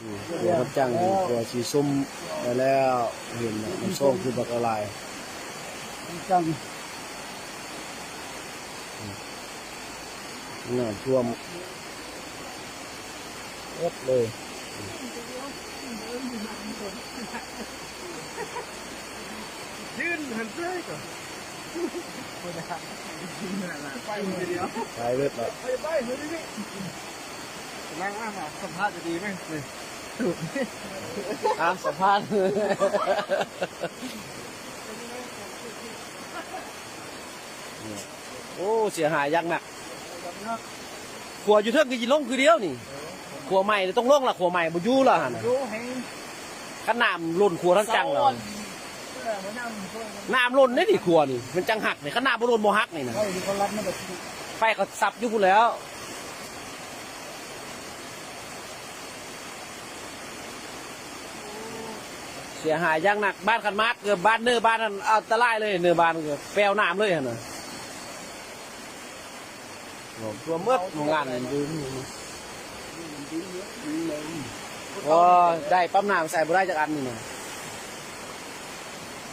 อืมหัวรับจ้างนี่หัวสีส้มไปแล้วเห็นน่ะน้ำส้มคือบักละลายจังน้ำท่วมเอ็ดเลยยืนหันซ้ายก่อนไปเดียวตายเวทละไปไปเฮ้ยนี่นั่งอะสัมภาษณ์จะดีไหม นี่อะสัมภาษณ์โอ้เสียหายยังหนักขัวอยู่เทิงคือยินลงคือเดียวนี่ขัวใหม่ต้องลงละขัวใหม่บ่อยู่ละหั่นน่ะดูให้ขนาดหล่นขัวทั้งจังแล้วมานั่งช่วยนน้ำหล่นได้ดิขัวนี่มันจังหักนี่ขนาดบ่หล่นบ่หักนี่นะให้ที่เขารับมันแบบไฟก็สับอยู่พุ่นแล้ว เสียหายอย่างหนักบ้านคันมากเกือบบ้านเนื้อบ้านนั้นอันตรายเลยเนื้อบ้านเกือบแปลวน้ำเลยหั่นน่ะโอ้ตัวเมื่อโรงงานนี่ดูโอ้ได้ปั๊มน้ำใส่บ่ได้จากอันนี่นะ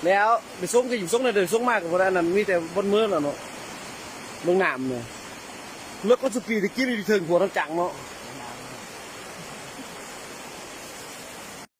แล้วไปส่งก็อยู่ส่งเลยเดินส่งมากกับบ่ได้นนั้นมีแต่บนมือแล้วเนาะเมืองน้ำเนี่ยเลิกก็สปีดตะกี้นี่ถึงหัวทั้งจังเนาะ